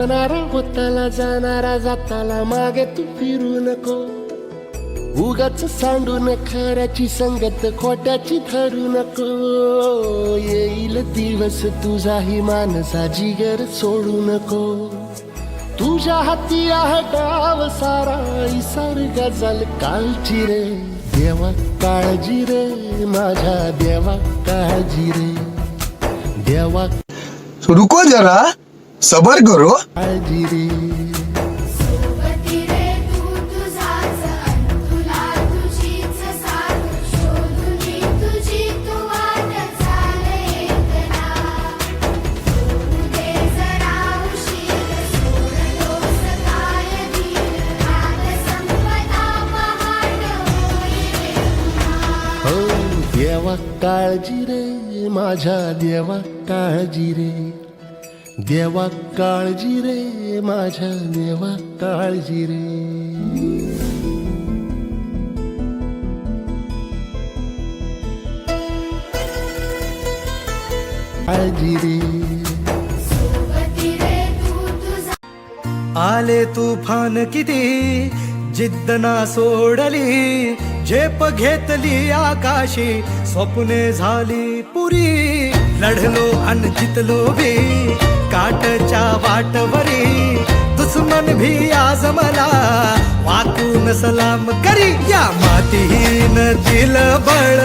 जाणारा होताला जाणारा जाताला मागे तू फिरू नको. उगाच सांडून खऱ्याची संगत खोट्याची धरू नको. येईल दिवस तुझाही मानसा जिगर सोडू नको. तुझ्या हाती आहे डाव सारा इसार गजल कालची रे. देवा काळजी रे माझ्या देवा काळजी रे. देवा. रुको जरा. सबर करो. काळजी रे देवा काळजी रे माझ्या देवा काळजी रे. देवा काळजी रे माझ्या देवा काळजी रे. काळजी रे. आले तुफान किती जिद्द ना सोडली झेप घेतली आकाशी स्वप्ने झाली पुरी. लढलो अन जितलो बे काटच्या वाटवरी दुश्मन भी आज मला वाकून सलाम करी. या मातीन दिल बळ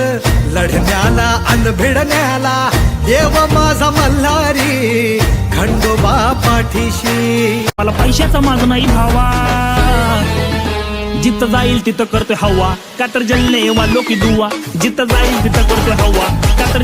लढण्याला अन भिडण्याला देव माझा मल्हारी खंडोबा पाठीशी. मला पैशाचा माग नाही भावा. जिथं जाईल तिथं करतोय हवा. कातर जल्ले वा लोकी दुवा. जिथं जाईल तिथं करतोय हवा. कातर